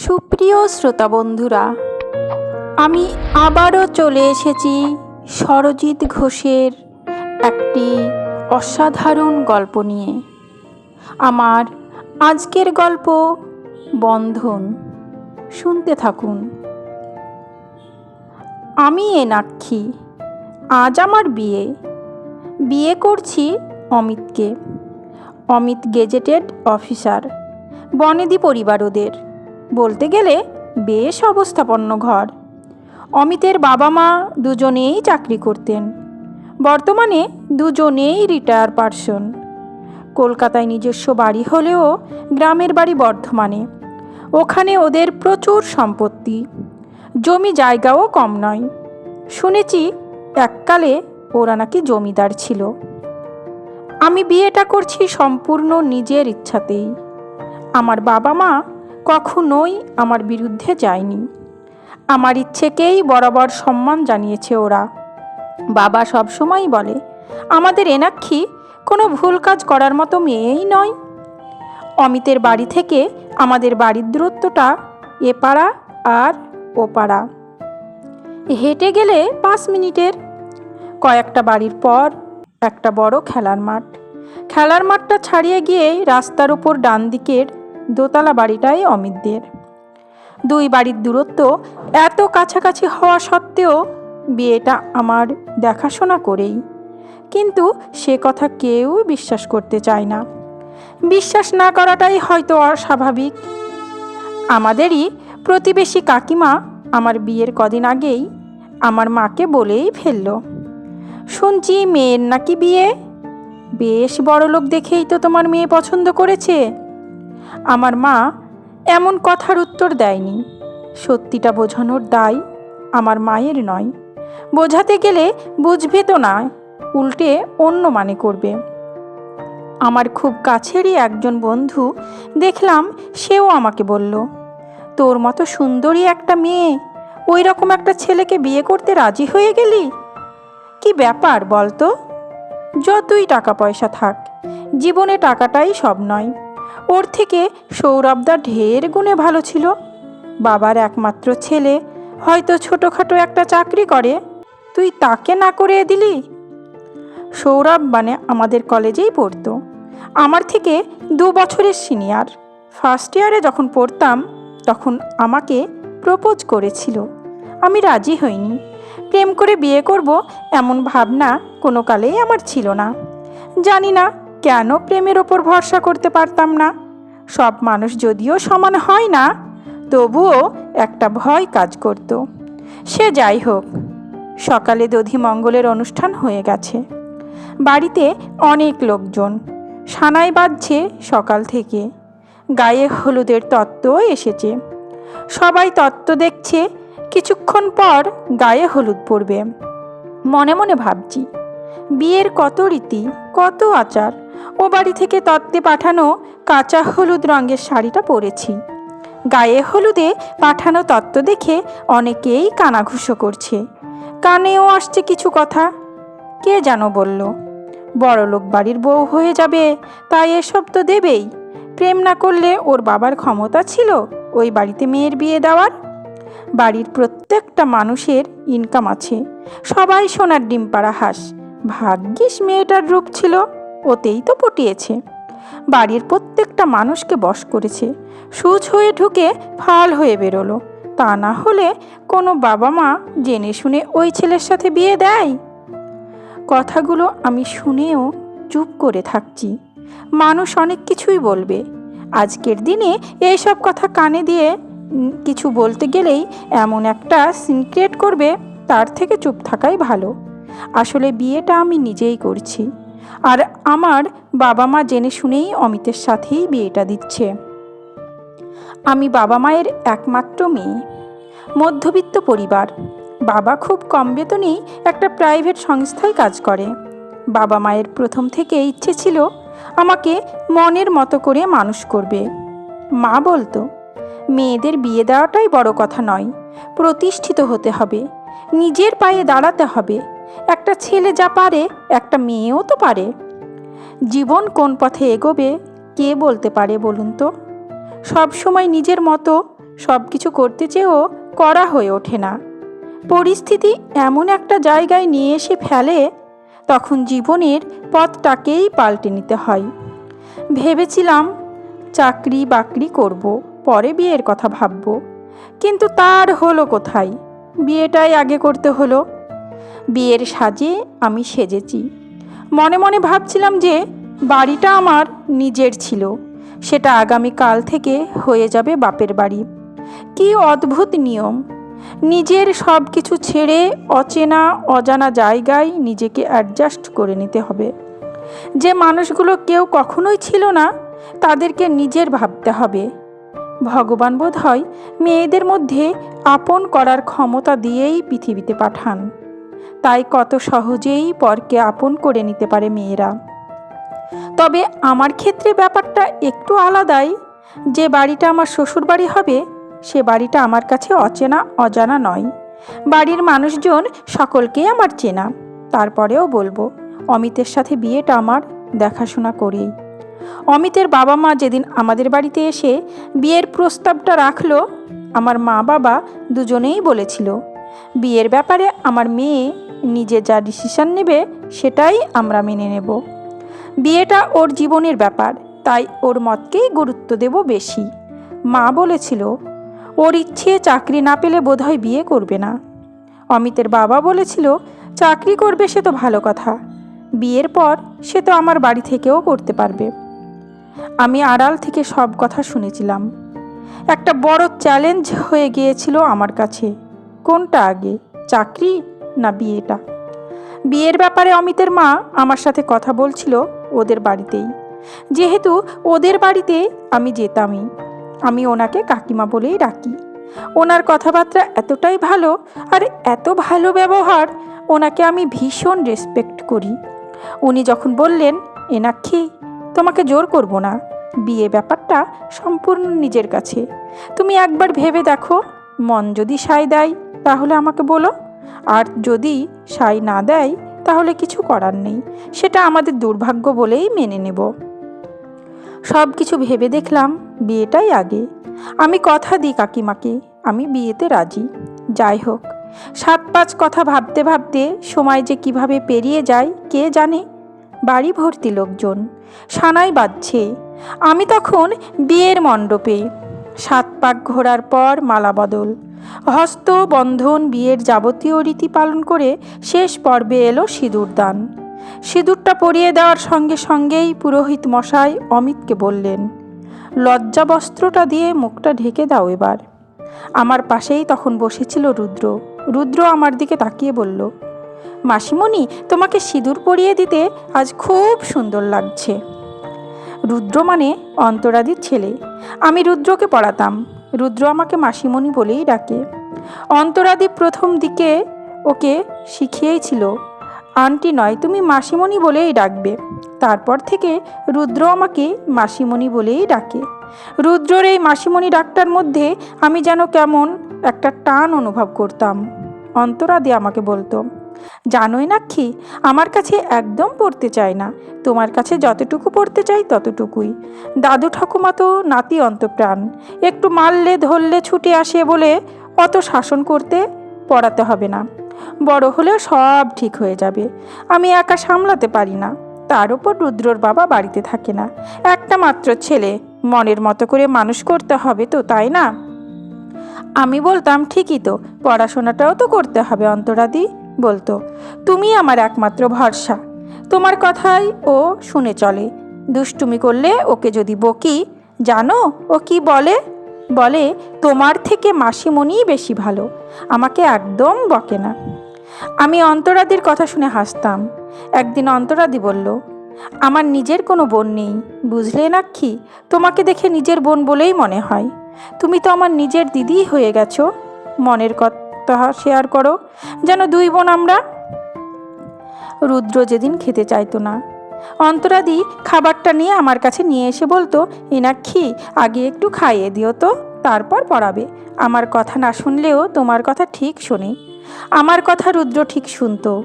সুপ্রিয় শ্রোতা বন্ধুরা, আমি আবারও চলে এসেছি সরজিৎ ঘোষের একটি অসাধারণ গল্প নিয়ে। আমার আজকের গল্প বন্ধন। শুনতে থাকুন। আমি এনাক্ষী আজ আমার বিয়ে। বিয়ে করছি অমিতকে। অমিত গেজেটেড অফিসার, বনেদি পরিবার ওদের বলতে গেলে বেশ অবস্থাপন্ন ঘর। অমিতের বাবা মা দুজনেই চাকরি করতেন। বর্তমানে দুজনেই রিটায়ার পারসন। কলকাতায় নিজস্ব বাড়ি হলেও গ্রামের বাড়ি বর্ধমানে। ওখানে ওদের প্রচুর সম্পত্তি। জমি জায়গাও কম নয়। শুনেছি এককালে ওরা নাকি জমিদার ছিল। আমি বিয়েটা করছি সম্পূর্ণ নিজের ইচ্ছাতেই। আমার বাবা মা কখনোই আমার বিরুদ্ধে যায়নি। আমার ইচ্ছেকেই বরাবর সম্মান জানিয়েছে ওরা। বাবা সবসময়ই বলে, আমাদের এনাক্ষী কোনো ভুল কাজ করার মতো মেয়েই নয়। অমিতের বাড়ি থেকে আমাদের বাড়ির দূরত্বটা এ পাড়া আর ও পাড়া। হেঁটে গেলে পাঁচ মিনিটের। কয়েকটা বাড়ির পর একটা বড় খেলার মাঠ। খেলার মাঠটা ছাড়িয়ে গিয়েই রাস্তার উপর ডান দিকের দোতলা বাড়িটাই অমিতদের। দুই বাড়ির দূরত্ব এত কাছাকাছি হওয়া সত্ত্বেও বিয়েটা আমার দেখাশোনা করেই। কিন্তু সে কথা কেউ বিশ্বাস করতে চায় না। বিশ্বাস না করাটাই হয়তো অস্বাভাবিক। আমাদেরই প্রতিবেশী কাকিমা আমার বিয়ের কদিন আগেই আমার মাকে বলেই ফেলল, শুনছি মেয়ের নাকি বিয়ে? বেশ বড় লোক দেখেই তো তোমার মেয়ে পছন্দ করেছে। আমার মা এমন কথার উত্তর দেয়নি। সত্যিটা বোঝানোর দায় আমার মায়ের নয়। বোঝাতে গেলে বুঝবে তো না, উল্টে অন্য মানে করবে। আমার খুব কাছেরই একজন বন্ধু দেখলাম, সেও আমাকে বলল, তোর মতো সুন্দরী একটা মেয়ে ওই রকম একটা ছেলেকে বিয়ে করতে রাজি হয়ে গেলি? কি ব্যাপার বলতো? যতই টাকা পয়সা থাক, জীবনে টাকাটাই সব নয়। ওর থেকে সৌরভদা ঢের গুণে ভালো ছিল। বাবার একমাত্র ছেলে, হয়তো ছোটোখাটো একটা চাকরি করে। তুই তাকে না করে দিলি? সৌরভ মানে আমাদের কলেজেই পড়তো। আমার থেকে দু বছরের সিনিয়র। ফার্স্ট ইয়ারে যখন পড়তাম, তখন আমাকে প্রপোজ করেছিল। আমি রাজি হইনি। প্রেম করে বিয়ে করব এমন ভাবনা কোনো কালেই আমার ছিল না। জানি না কেন প্রেমের ওপর ভরসা করতে পারতাম না। সব মানুষ যদিও সমান হয় না, তবুও একটা ভয় কাজ করত। সে যাই হোক, সকালে দধি মঙ্গলের অনুষ্ঠান হয়ে গেছে। বাড়িতে অনেক লোকজন, সানাই বাজছে সকাল থেকে। গায়ে হলুদের তত্ত্ব এসেছে। সবাই তত্ত্ব দেখছে, কিছুক্ষণ পর গায়ে হলুদ পড়বে। মনে মনে ভাবছি, বিয়ের কত রীতি, কত আচার ও বাড়ি থেকে তত্ত্বে পাঠানো কাঁচা হলুদ রঙের শাড়িটা পরেছি। গায়ে হলুদে পাঠানো তত্ত্ব দেখে অনেকেই কানাঘুষো করছে। কানেও আসছে কিছু কথা। কে যেন বলল বড়লোক বাড়ির বউ হয়ে যাবে, তাই এসব তো দেবেই। প্রেম না করলে ওর বাবার ক্ষমতা ছিল ওই বাড়িতে মেয়ের বিয়ে দেওয়ার। বাড়ির প্রত্যেকটা মানুষের ইনকাম আছে। সবাই সোনার ডিম পাড়া হাঁস। ভাগ্যিস মেয়েটার রূপ ছিল। ওতেই তো পটিয়েছে। বাড়ির প্রত্যেকটা মানুষকে বশ করেছে। সুচ হয়ে ঢুকে ফাল হয়ে বেরোলো। তা না হলে কোনো বাবা মা জেনে শুনে ওই ছেলের সাথে বিয়ে দেয়? কথাগুলো আমি শুনেও চুপ করে থাকছি। মানুষ অনেক কিছুই বলবে। আজকের দিনে এইসব কথা কানে দিয়ে কিছু বলতে গেলেই এমন একটা সিনক্রিয়েট করবে, তার থেকে চুপ থাকাই ভালো। আসলে বিয়েটা আমি নিজেই করছি। আর আমার বাবা মা জেনে শুনেই অমিতের সাথেই বিয়েটা দিচ্ছে। আমি বাবা মায়ের একমাত্র মেয়ে, মধ্যবিত্ত পরিবার। বাবা খুব কম বেতনেই একটা প্রাইভেট সংস্থায় কাজ করে। বাবা মায়ের প্রথম থেকে ইচ্ছে ছিল আমাকে মনের মতো করে মানুষ করবে। মা বলতো, মেয়েদের বিয়ে দেওয়াটাই বড় কথা নয়, প্রতিষ্ঠিত হতে হবে, নিজের পায়ে দাঁড়াতে হবে একটা ছেলে যা পারে, একটা মেয়েও তো পারে। জীবন কোন পথে এগোবে, কে বলতে পারে বলুন তো? সব সময় নিজের মতো সব কিছু করতে চেয়েও করা হয়ে ওঠে না। পরিস্থিতি এমন একটা জায়গায় নিয়ে এসে ফেলে, তখন জীবনের পথটাকেই পাল্টে নিতে হয়। ভেবেছিলাম, চাকরি বাকরি করব, পরে বিয়ের কথা ভাবব। কিন্তু তার হলো কোথায়? বিয়েটাই আগে করতে হলো। বিয়ের সাজে আমি সেজেছি। মনে মনে ভাবছিলাম যে বাড়িটা আমার নিজের ছিল, সেটা আগামী কাল থেকে হয়ে যাবে বাপের বাড়ি। কি অদ্ভুত নিয়ম! নিজের সব কিছু ছেড়ে অচেনা, অজানা জায়গায় নিজেকে অ্যাডজাস্ট করে নিতে হবে। যে মানুষগুলো কেউ কখনোই ছিল না, তাদেরকে নিজের ভাবতে হবে। ভগবান বোধ হয় মেয়েদের মধ্যে আপন করার ক্ষমতা দিয়েই পৃথিবীতে পাঠান। তাই কত সহজেই পরকে আপন করে নিতে পারে মেয়েরা। তবে আমার ক্ষেত্রে ব্যাপারটা একটু আলাদাই। যে বাড়িটা আমার শ্বশুর বাড়ি হবে, সে বাড়িটা আমার কাছে অচেনা, অজানা নয়। বাড়ির মানুষজন সকলকেই আমার চেনা। তারপরেও বলব, অমিতের সাথে বিয়েটা আমার দেখাশোনা করেই অমিতের বাবা মা যেদিন আমাদের বাড়িতে এসে বিয়ের প্রস্তাবটা রাখল, আমার মা বাবা দুজনেই বলেছিল বিয়ের ব্যাপারে আমার মেয়ে নিজে যা ডিসিশন নেবে সেটাই আমরা মেনে নেব। বিয়েটা ওর জীবনের ব্যাপার, তাই ওর মতকেই গুরুত্ব দেব বেশি। মা বলেছিল, ওর ইচ্ছে চাকরি না পেলে বোধহয় বিয়ে করবে না। অমিতের বাবা বলেছিল, চাকরি করবে সে তো ভালো কথা। বিয়ের পর সে তো আমার বাড়ি থেকেও করতে পারবে। আমি আড়াল থেকে সব কথা শুনেছিলাম। একটা বড় চ্যালেঞ্জ হয়ে গিয়েছিল আমার কাছে। কোনটা আগে, চাকরি না বিয়েটা? বিয়ের ব্যাপারে অমিতের মা আমার সাথে কথা বলছিল ওদের বাড়িতেই। যেহেতু ওদের বাড়িতে আমি যেতামই, আমি ওনাকে কাকিমা বলেই ডাকি। ওনার কথাবার্তা এতটাই ভালো আর এত ভালো ব্যবহার, ওনাকে আমি ভীষণ রেসপেক্ট করি। উনি যখন বললেন, এনাক্ষী, তোমাকে জোর করব না, বিয়ে ব্যাপারটা সম্পূর্ণ নিজের কাছে। তুমি একবার ভেবে দেখো, মন যদি সায় দেয় তাহলে আমাকে বলো। আর যদি সাই না দেয়, তাহলে কিছু করার নেই। সেটা আমাদের দুর্ভাগ্য বলেই মেনে নেব। সব কিছু ভেবে দেখলাম বিয়েটাই আগে। আমি কথা দিই কাকিমাকে, আমি বিয়েতে রাজি। যাই হোক সাত পাঁচ কথা ভাবতে ভাবতে সময় যে কীভাবে পেরিয়ে যায়, কে জানে? বাড়ি ভর্তি লোকজন, সানাই বাজছে। আমি তখন বিয়ের মণ্ডপে সাত পাক ঘোরার পর মালা বদল। হস্ত, বন্ধন, বিয়ের যাবতীয় রীতি পালন করে শেষ পর্বে এলো সিঁদুর দান। সিঁদুরটা পরিয়ে দেওয়ার সঙ্গে সঙ্গেই পুরোহিত মশাই অমিতকে বললেন, লজ্জা বস্ত্রটা দিয়ে মুখটা ঢেকে দাও এবার। আমার পাশেই তখন বসেছিল রুদ্র। রুদ্র আমার দিকে তাকিয়ে বলল, মাসিমণি, তোমাকে সিঁদুর পরিয়ে দিতে আজ খুব সুন্দর লাগছে। রুদ্র মানে অন্তরাদির ছেলে। আমি রুদ্রকে পড়াতাম। রুদ্র আমাকে মাসিমণি বলেই ডাকে। অন্তরাদি প্রথম দিকে ওকে শিখিয়েছিল আন্টি নয়, তুমি মাসিমণি বলেই ডাকবে। তারপর থেকে রুদ্র আমাকে মাসিমণি বলেই ডাকে। রুদ্রর এই মাসিমণি ডাকটার মধ্যে আমি যেন কেমন একটা টান অনুভব করতাম। অন্তরাদি আমাকে বলতো জানোই না কি আমার কাছে একদম পড়তে চায় না। তোমার কাছে যতটুকু পড়তে চাই ততটুকুই। দাদু ঠাকুমা তো নাতি অন্তপ্রাণ। একটু মারলে, ধরলে ছুটে আসে বলে অত শাসন করতে পড়াতে হবে না। বড় হলেও সব ঠিক হয়ে যাবে। আমি একা সামলাতে পারি না। তার উপর রুদ্রর বাবা বাড়িতে থাকে না। একটা মাত্র ছেলে, মনের মতো করে মানুষ করতে হবে তো, তাই না? আমি বলতাম, ঠিকই তো, পড়াশোনাটাও তো করতে হবে অন্তরাদি। বলতো তুমি আমার একমাত্র ভরসা। তোমার কথাই ও শুনে চলে। দুষ্টুমি করলে ওকে যদি বকি, জানো ও কি বলে? বলে, তোমার থেকে মাসিমণিই বেশি ভালো, আমাকে একদম বকে না। আমি অন্তরাদির কথা শুনে হাসতাম। একদিন অন্তরাদি বলল, আমার নিজের কোনো বোন নেই, বুঝলে না কি তোমাকে দেখে নিজের বোন বলেই মনে হয়। তুমি তো আমার নিজের দিদিই হয়ে গেছো, মনের কথা শেয়ার করো, যেন দুই বোন আমরা রুদ্র যেদিন খেতে চাইতো না। অন্তরাদি খাবারটা নিয়ে আমার কাছে নিয়ে এসে বলতো, এনাক্ষী, আগে একটু খাইয়ে দিও তো, তারপর পড়াবে। আমার কথা না শুনলেও তোমার কথা ঠিক শুনি। আমার কথা রুদ্র ঠিক শুনতো।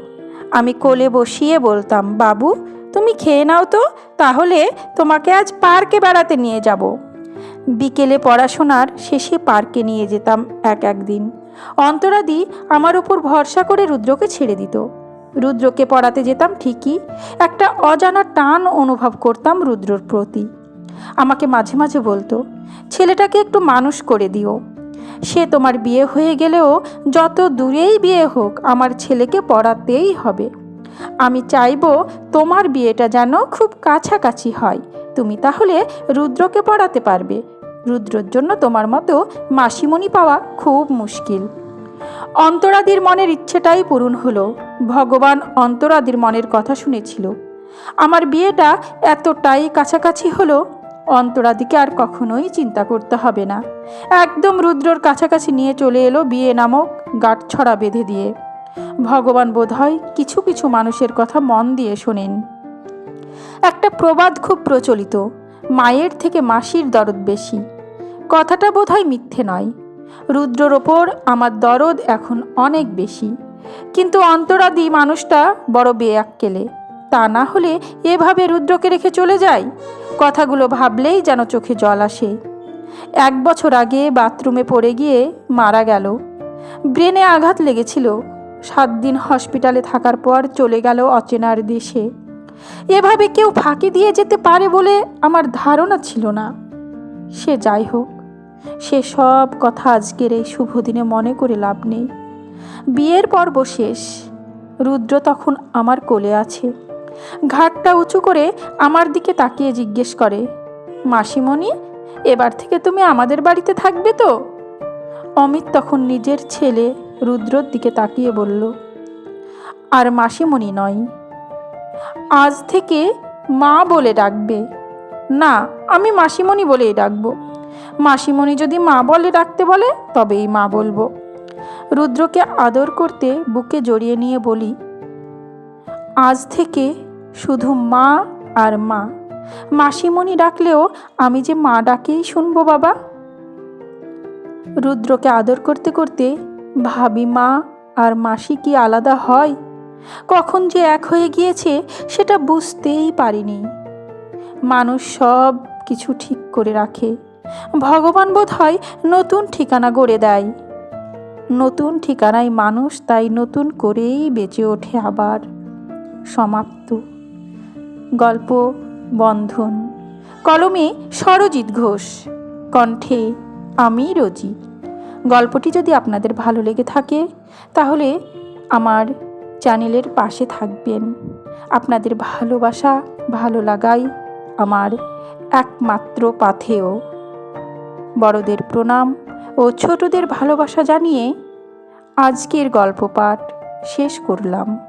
আমি কোলে বসিয়ে বলতাম, বাবু, তুমি খেয়ে নাও তো, তাহলে তোমাকে আজ পার্কে বেড়াতে নিয়ে যাব। বিকেলে পড়াশোনার শেষে পার্কে নিয়ে যেতাম এক একদিন অন্তরাদি আমার উপর ভরসা করে রুদ্রকে ছেড়ে দিত। রুদ্রকে পড়াতে যেতাম ঠিকই, একটা অজানা টান অনুভব করতাম রুদ্রর প্রতি। আমাকে মাঝে মাঝে বলতো, ছেলেটাকে একটু মানুষ করে দিও। সে তোমার বিয়ে হয়ে গেলেও যত দূরেই বিয়ে হোক আমার ছেলেকে পড়াতেই হবে। আমি চাইব তোমার বিয়েটা যেন খুব কাছাকাছি হয়। তুমি তাহলে রুদ্রকে পড়াতে পারবে। রুদ্রর জন্য তোমার মতো মাসিমণি পাওয়া খুব মুশকিল। অন্তরাদির মনের ইচ্ছেটাই পূরণ হলো। ভগবান অন্তরাদির মনের কথা শুনেছিল। আমার বিয়েটা এতটাই কাছাকাছি হলো, অন্তরাদিকে আর কখনোই চিন্তা করতে হবে না। একদম রুদ্রর কাছাকাছি নিয়ে চলে এলো বিয়ে নামক গাঁটছড়া বেঁধে দিয়ে। ভগবান বোধহয় কিছু কিছু মানুষের কথা মন দিয়ে শোনেন। একটা প্রবাদ খুব প্রচলিত, মায়ের থেকে মাসির দরদ বেশি। কথাটা বোধহয় মিথ্যে নয়। রুদ্রর ওপর আমার দরদ এখন অনেক বেশি। কিন্তু অন্তরাদি মানুষটা বড় বেয়াক্কেলে। তা না হলে এভাবে রুদ্রকে রেখে চলে যায়? কথাগুলো ভাবলেই যেন চোখে জল আসে। এক বছর আগে বাথরুমে পড়ে গিয়ে মারা গেল। ব্রেনে আঘাত লেগেছিল। সাত দিন হসপিটালে থাকার পর চলে গেল অচেনার দেশে। এভাবে কেউ ফাঁকি দিয়ে যেতে পারে বলে আমার ধারণা ছিল না। সে যাই হোক সে সব কথা আজকের এই শুভ দিনে মনে করে লাভ নেই। বিয়ের পর্ব শেষ। রুদ্র তখন আমার কোলে আছে। ঘাটটা উঁচু করে আমার দিকে তাকিয়ে জিজ্ঞেস করে, মাসিমণি, এবার থেকে তুমি আমাদের বাড়িতে থাকবে তো? অমিত তখন নিজের ছেলে রুদ্রর দিকে তাকিয়ে বলল, আর মাসিমণি নয়। আজ থেকে মা বলে ডাকবে। না, আমি মাসিমণি বলেই ডাকবো। মাসিমণি যদি মা বলে ডাকতে বলে, তবেই মা বলব। রুদ্রকে আদর করতে বুকে জড়িয়ে নিয়ে বলি, আজ থেকে শুধু মা আর মা। মাসিমণি ডাকলেও আমি যে মা ডাকেই শুনব বাবা। রুদ্রকে আদর করতে করতে, ভাবি মা আর মাসি কি আলাদা হয়? কখন যে এক হয়ে গিয়েছে, সেটা বুঝতেই পারিনি। মানুষ সব কিছু ঠিক করে রাখে। ভগবান বোধ হয় নতুন ঠিকানা গড়ে দেয়। নতুন ঠিকানায় মানুষ তাই নতুন করেই বেঁচে ওঠে আবার। সমাপ্ত। গল্প, বন্ধন। কলমে সরজিৎ ঘোষ। কণ্ঠে আমি রোজি। গল্পটি যদি আপনাদের ভালো লেগে থাকে, তাহলে আমার চ্যানেলের পাশে থাকবেন। আপনাদের ভালোবাসা, ভালো লাগাই আমার একমাত্র পাথেয়। বড়দের প্রণাম ও ছোটদের ভালোবাসা জানিয়ে আজকের গল্প পাঠ শেষ করলাম।